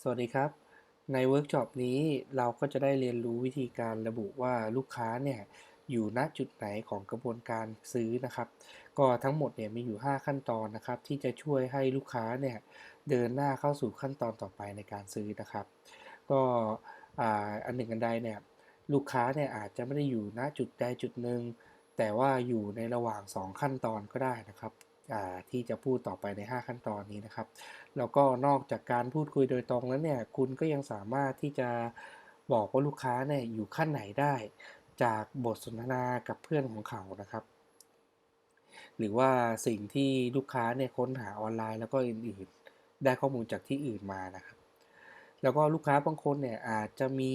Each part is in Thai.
สวัสดีครับ ในเวิร์กช็อปนี้เราก็จะได้เรียนรู้วิธีการระบุว่าลูกค้าเนี่ยอยู่ณจุดไหนของกระบวนการซื้อนะครับ ก็ทั้งหมดเนี่ยมีอยู่ 5 ขั้นตอนนะครับ ที่จะช่วยให้ลูกค้าเนี่ยเดินหน้าเข้าสู่ขั้นตอนต่อไปในการซื้อนะครับ ก็อ,อันหนึ่งอันใดเนี่ยลูกค้าเนี่ยอาจจะไม่ได้อยู่ณจุดใดจุดหนึ่งแต่ว่าอยู่ในระหว่าง 2 ขั้นตอนก็ได้นะครับ ที่จะพูดต่อไปใน 5 ขั้นตอนนี้นะครับ แล้วก็นอกจากการพูดคุยโดยตรงแล้วเนี่ยคุณก็ยังสามารถที่จะบอกว่าลูกค้าเนี่ยอยู่ขั้นไหนได้ จากบทสนทนากับเพื่อนของเขานะครับ หรือว่าสิ่งที่ลูกค้าเนี่ยค้นหาออนไลน์แล้วก็อื่นๆ ได้ข้อมูลจากที่อื่นมานะครับ แล้วก็ลูกค้าบางคนเนี่ยอาจจะมี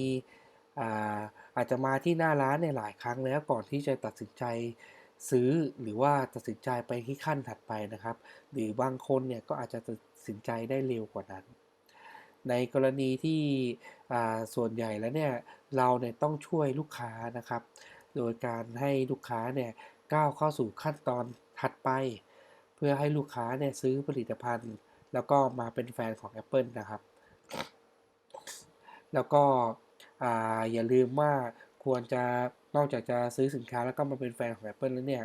อาอาจจะมาที่หน้าร้านเนี่ยหลายครั้งแล้วก่อนที่จะตัดสินใจ ซื้อหรือว่าตัดสินใจไปที่ขั้นถัดไปนะครับ หรือบางคนเนี่ยก็อาจจะตัดสินใจได้เร็วกว่านั้น ในกรณีที่ส่วนใหญ่แล้วเนี่ยเราเนี่ยต้องช่วยลูกค้านะครับ โดยการให้ลูกค้าเนี่ยก้าวเข้าสู่ขั้นตอนถัดไป เพื่อให้ลูกค้าเนี่ยซื้อผลิตภัณฑ์ แล้วก็มาเป็นแฟนของ Apple นะครับ แล้วก็อย่าลืมว่าควรจะ นอกจากจะซื้อสินค้าแล้วก็มาเป็นแฟนของ Apple แล้วเนี่ย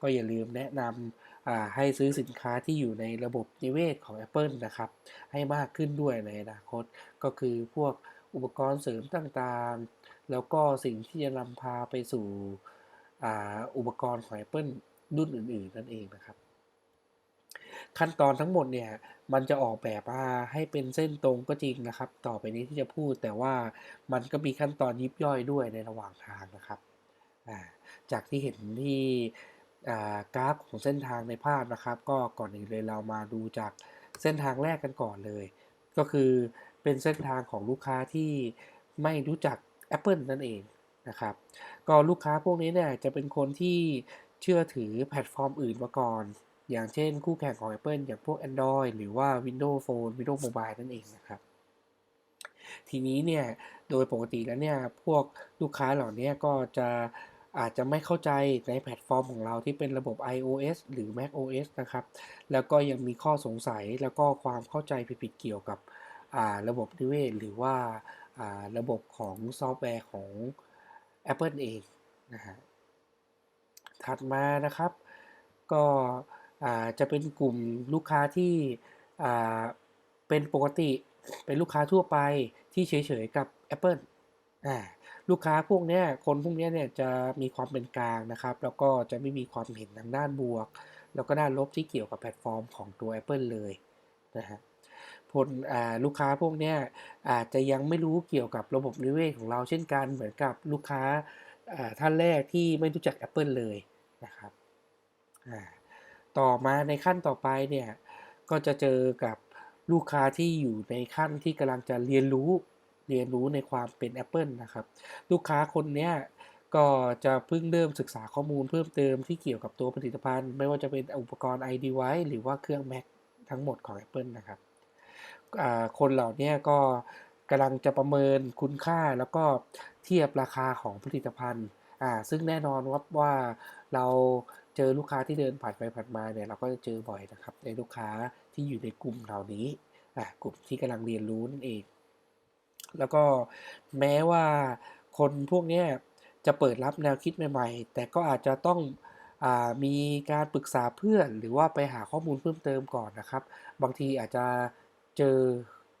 ก็อย่าลืมแนะนำให้ซื้อสินค้าที่อยู่ในระบบนิเวศของ Apple นะครับ ให้มากขึ้นด้วยในอนาคต ก็คือพวกอุปกรณ์เสริมต่างๆ แล้วก็สิ่งที่จะนำพาไปสู่อุปกรณ์ของ Apple รุ่นอื่น ๆ นั่นเองนะครับ ขั้นตอนทั้งหมดเนี่ยมันจะออกแบบมาให้เป็นเส้นตรงก็จริงนะครับ ต่อไปนี้ที่จะพูดแต่ว่ามันก็มีขั้นตอนยิบย่อยด้วยในระหว่างทางนะครับจากที่เห็นที่กราฟของเส้นทางในภาพนะครับ ก็ก่อนอื่นเลยเรามาดูจากเส้นทางแรกกันก่อนเลย ก็คือเป็นเส้นทางของลูกค้าที่ไม่รู้จัก Apple นั่นเองนะครับ ก็ลูกค้าพวกนี้เนี่ยจะเป็นคนที่เชื่อถือแพลตฟอร์มอื่นมาก่อน อย่างเช่นคู่แข่งของ Apple อย่างพวก Android หรือว่า Windows Phone Windows Mobile นั่นเองนะครับ ทีนี้เนี่ย โดยปกติแล้วเนี่ย พวกลูกค้าเหล่านี้ก็จะอาจจะไม่เข้าใจในแพลตฟอร์มของเราที่เป็นระบบ iOS หรือ macOS นะครับ แล้วก็ยังมีข้อสงสัยแล้วก็ความเข้าใจผิดๆเกี่ยวกับระบบนิเวศหรือว่าระบบของซอฟต์แวร์ของ Apple เองนะฮะถัดมานะครับ ก็ จะเป็นกลุ่มลูกค้าที่เป็นปกติเป็นลูกค้าทั่วไปที่เฉยๆกับ Apple อ่าลูกค้าพวกนี้คนพวกนี้เนี่ยจะมีความเป็นกลางนะครับ แล้วก็จะไม่มีความเห็นทางด้านบวก แล้วก็ด้านลบที่เกี่ยวกับแพลตฟอร์มของตัว Apple เลยนะฮะผลลูกค้าพวกนี้อาจจะยังไม่รู้เกี่ยวกับระบบนิเวศของเราเช่นกันเหมือนกับลูกค้าท่านแรกที่ไม่รู้จัก Apple เลยนะครับ ต่อมาในขั้นต่อไปเนี่ยก็จะเจอกับลูกค้าที่อยู่ในขั้นที่กำลังจะเรียนรู้เรียนรู้ในความเป็น Apple นะครับ ลูกค้าคนนี้ก็จะเพิ่งเริ่มศึกษาข้อมูลเพิ่มเติมที่เกี่ยวกับตัวผลิตภัณฑ์ ไม่ว่าจะเป็นอุปกรณ์ iDevice หรือว่าเครื่อง Mac ทั้งหมดของ Apple นะครับคนเหล่านี้ก็กำลังจะประเมินคุณค่าแล้วก็เทียบราคาของผลิตภัณฑ์ อ่าซึ่งแน่นอนว่าว่าเราเจอลูกค้าที่เดินผ่านไปผ่านมาเนี่ยเราก็จะเจอบ่อยนะครับ ในลูกค้าที่อยู่ในกลุ่มเหล่านี้อ่ากลุ่มที่กำลังเรียนรู้นั่นเอง แล้วก็แม้ว่าคนพวกนี้จะเปิดรับแนวคิดใหม่ ๆ แต่ก็อาจจะต้องอมีการปรึกษาเพื่อน หรือว่าไปหาข้อมูลเพิ่มเติมก่อนนะครับ บางทีอาจจะเจอ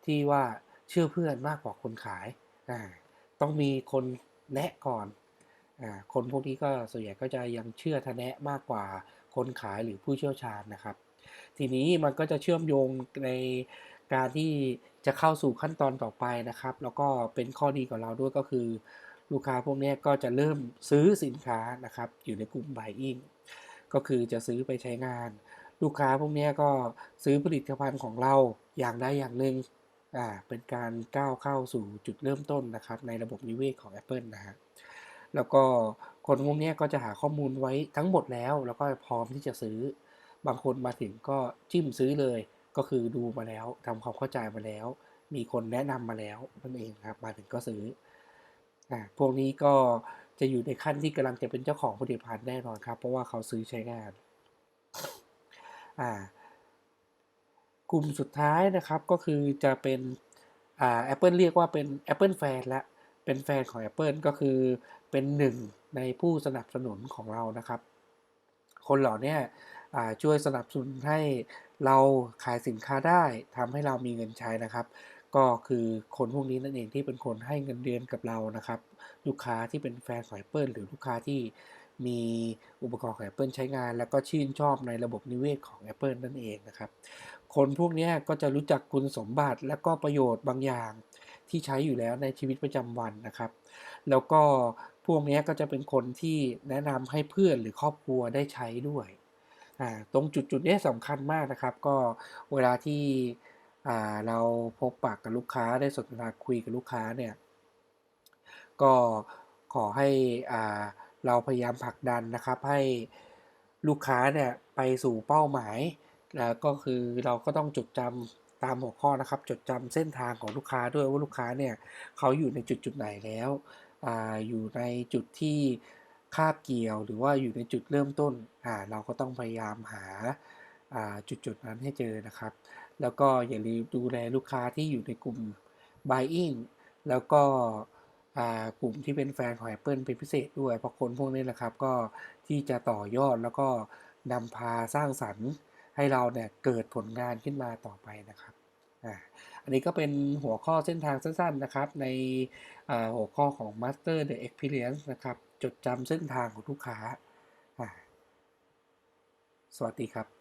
ที่ว่าเชื่อเพื่อนมากกว่าคนขาย ต้องมีคนแนะก่อน คนพวกนี้ก็ส่วนใหญ่ก็จะยังเชื่อทะแนะมากกว่าคนขายหรือผู้เชี่ยวชาญนะครับ ทีนี้มันก็จะเชื่อมโยงในการที่จะเข้าสู่ขั้นตอนต่อไปนะครับ แล้วก็เป็นข้อดีของเราด้วยก็คือ ลูกค้าพวกนี้ก็จะเริ่มซื้อสินค้านะครับ อยู่ในกลุ่ม buying ก็คือจะซื้อไปใช้งาน ลูกค้าพวกนี้ก็ซื้อผลิตภัณฑ์ของเราอย่างใดอย่างหนึ่งอ่าเป็นการก้าวเข้าสู่จุดเริ่มต้นนะครับ ในระบบนิเวศของ Apple นะฮะ แล้วก็คนพวกนี้ก็จะหาข้อมูลไว้ทั้งหมดแล้ว แล้วก็พร้อมที่จะซื้อ บางคนมาถึงก็จิ้มซื้อเลย ก็คือดูมาแล้วทำความเข้าใจมาแล้ว มีคนแนะนำมาแล้วนั่นเองครับ มาถึงก็ซื้ออ่าพวกนี้ก็จะอยู่ในขั้นที่กำลังจะเป็นเจ้าของผลิตภัณฑ์แน่นอนครับ เพราะว่าเขาซื้อใช้งานอ่ากลุ่มสุดท้ายนะครับก็คือจะเป็นอ่า Apple เรียกว่าเป็น Apple Fan ละเป็นแฟนของ Apple ก็คือ เป็นหนึ่งในผู้สนับสนุนของเรานะครับ คนเหล่านี้ช่วยสนับสนุนให้เราขายสินค้าได้ทำให้เรามีเงินใช้นะครับ ก็คือคนพวกนี้นั่นเองที่เป็นคนให้เงินเดือนกับเรานะครับ ลูกค้าที่เป็นแฟนของ Apple หรือลูกค้าที่มีอุปกรณ์ของ Apple ใช้งาน แล้วก็ชื่นชอบในระบบนิเวศของ Apple นั่นเองนะครับ คนพวกนี้ก็จะรู้จักคุณสมบัติและก็ประโยชน์บางอย่างที่ใช้อยู่แล้วในชีวิตประจำวันนะครับ แล้วก็ วกนี้ก็จะเป็นคนที่แนะนำให้เพื่อนหรือครอบครัวได้ใช้ด้วย ตรงจุดจุดนี้สำคัญมากนะครับ ก็เวลาที่เราพบปากกับลูกค้าได้สนทนาคุยกับลูกค้าเนี่ย ก็ขอให้อ่าเราพยายามผลักดันนะครับ ให้ลูกค้าเนี่ยไปสู่เป้าหมายแล้วก็คือเราก็ต้องจดจำตามหัวข้อนะครับ จดจำเส้นทางของลูกค้าด้วยว่าลูกค้าเนี่ยเขาอยู่ในจุดจุดไหนแล้ว อยู่ในจุดที่คาบเกี่ยว หรือว่าอยู่ในจุดเริ่มต้นเราก็ต้องพยายามหาจุดจุดนั้นให้เจอนะครับ แล้วก็อย่าลืมดูแลลูกค้าที่อยู่ในกลุ่ม buying แล้วก็กลุ่มที่เป็นแฟนของ Apple เป็นพิเศษด้วย เพราะคนพวกนี้แหละครับก็ที่จะต่อยอดแล้วก็นำพาสร้างสรรค์ให้เราเนี่ยเกิดผลงานขึ้นมาต่อไปนะครับ อันนี้ก็เป็นหัวข้อเส้นทางสั้นๆนะครับ ในหัวข้อของ Master the Experience นะครับ จดจำเส้นทางของลูกค้า สวัสดีครับ